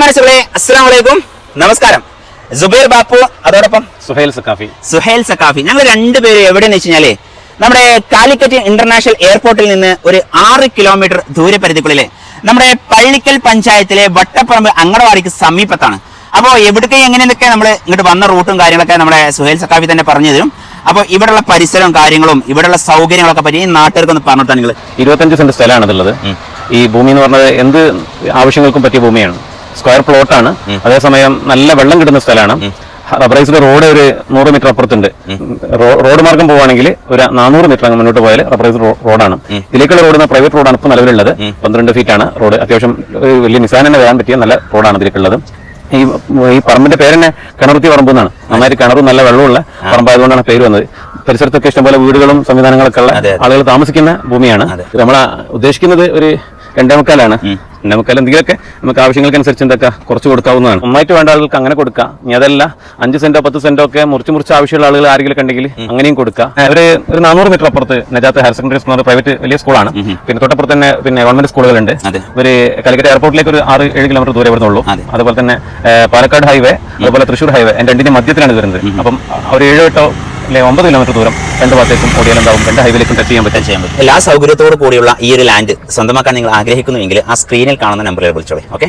മനസ്സുകളെ അസ്സാം വലൈക്കും നമസ്കാരം. ജുബൈർ ബാപ്പു അതോടൊപ്പം സുഹൈൽ സക്കാഫി സുഹേൽ സക്കാഫി ഞങ്ങൾ രണ്ടുപേരും എവിടെയെന്ന് വെച്ച് കഴിഞ്ഞാൽ നമ്മുടെ കാലിക്കറ്റ് ഇന്റർനാഷണൽ എയർപോർട്ടിൽ നിന്ന് ഒരു ആറ് കിലോമീറ്റർ ദൂരപരിധിക്കുള്ളിലെ നമ്മുടെ പള്ളിക്കൽ പഞ്ചായത്തിലെ വട്ടപ്പറമ്പ് അങ്കണവാടിക്ക് സമീപത്താണ്. അപ്പോൾ എവിടേക്ക് എങ്ങനെയൊക്കെ നമ്മൾ ഇങ്ങോട്ട് വന്ന റൂട്ടും കാര്യങ്ങളൊക്കെ നമ്മുടെ സുഹേൽ സക്കാഫി തന്നെ പറഞ്ഞു തരും. അപ്പോൾ ഇവിടെയുള്ള പരിസരവും കാര്യങ്ങളും ഇവിടെയുള്ള സൗകര്യങ്ങളൊക്കെ പറ്റി ഈ നാട്ടുകാർക്ക് ഒന്ന് പറഞ്ഞിട്ടാണ് നിങ്ങൾ ഇരുപത്തഞ്ച് സെന്റ് സ്ഥലമാണ് ഈ ഭൂമി എന്ന് പറഞ്ഞത് എന്ത് ആവശ്യങ്ങൾക്കും പറ്റിയ ഭൂമിയാണ്. സ്ക്വയർ പ്ലോട്ടാണ്. അതേസമയം നല്ല വെള്ളം കിട്ടുന്ന സ്ഥലമാണ്. റബ്ബറൈസ്ഡ് റോഡ് ഒരു നൂറ് മീറ്റർ അപ്പുറത്തുണ്ട്. റോഡ് മാർഗം പോവുകയാണെങ്കിൽ ഒരു നാനൂറ് മീറ്റർ അങ്ങ് മുന്നോട്ട് പോയാൽ റബ്ബറൈസ്ഡ് റോ- റോഡാണ്. ഇതിലേക്കുള്ള റോഡ് പ്രൈവറ്റ് റോഡാണ് ഇപ്പോൾ നിലവിലുള്ളത്. പന്ത്രണ്ട് ഫീറ്റ് ആണ്. റോഡ് അത്യാവശ്യം ഒരു വലിയ നിസാൻ തന്നെ വരാൻ പറ്റിയ നല്ല റോഡാണ് ഇതിലേക്കുള്ളത്. ഈ ഈ പറമ്പിന്റെ പേര് തന്നെ കിണറുത്തി പറമ്പ് എന്നാണ്. നന്നായിട്ട് കിണറും നല്ല വെള്ളമുള്ള പറമ്പായതുകൊണ്ടാണ് പേര് വന്നത്. പരിസരത്തൊക്കെ ഇഷ്ടംപോലെ വീടുകളും സംവിധാനങ്ങളൊക്കെ ഉള്ള. ആളുകൾ താമസിക്കുന്ന ഭൂമിയാണ്. നമ്മൾ ഉദ്ദേശിക്കുന്നത് ഒരു രണ്ടേ മുക്കാലാണ് രണ്ടേ മുക്കാൽ എന്തെങ്കിലുമൊക്കെ നമുക്ക് ആവശ്യങ്ങൾക്കനുസരിച്ച് എന്തൊക്കെ കുറച്ച് കൊടുക്കാവുന്നതാണ്. നന്നായിട്ട് വേണ്ട ആളുകൾക്ക് അങ്ങനെ കൊടുക്കാം. ഇനി അതല്ല അഞ്ച് സെന്റോ പത്ത് സെന്റോ ഒക്കെ മുറിച്ച് മുറിച്ച് ആവശ്യമുള്ള ആളുകൾ ആരെങ്കിലും ഉണ്ടെങ്കിൽ അങ്ങനെയും കൊടുക്കാം. ഒരു ഒരു നാനൂറ് മീറ്റർ അപ്പുറത്ത് Najath higher secondary school private വലിയ സ്കൂളാണ് പിന്നെ തൊട്ടപ്പുറത്ത് തന്നെ പിന്നെ ഗവൺമെന്റ് സ്കൂളുകളുണ്ട്. ഒരു കാലിക്കറ്റ് എയർപോർട്ടിലേക്ക് ഒരു ആറ് ഏഴ് കിലോമീറ്റർ ദൂരെ വരുന്നുള്ളൂ. അതെ. അതുപോലെ തന്നെ പാലക്കാട് ഹൈവേ അതുപോലെ തൃശ്ശൂർ ഹൈവേ രണ്ടിന്റെ മധ്യത്തിലാണ് വരുന്നത്. അപ്പം ഒരു ഏഴോ എട്ടോ അല്ലെ ഒമ്പത് കിലോമീറ്റർ ദൂരം രണ്ട് ഭാഗത്തേക്കും ഓടിയാലുണ്ടാവും രണ്ട് ഹൈവേയിലേക്കും ടച്ച് ചെയ്യാൻ പറ്റും. ചെയ്യാൻ പറ്റും. എല്ലാ സൗകര്യത്തോടു കൂടിയുള്ള ഈ ഒരു ലാൻഡ് സ്വന്തമാക്കാൻ നിങ്ങൾ ആഗ്രഹിക്കുന്നുവെങ്കിൽ ആ സ്ക്രീനിൽ കാണുന്ന നമ്പറിൽ വിളിച്ചോളെ. ഓക്കെ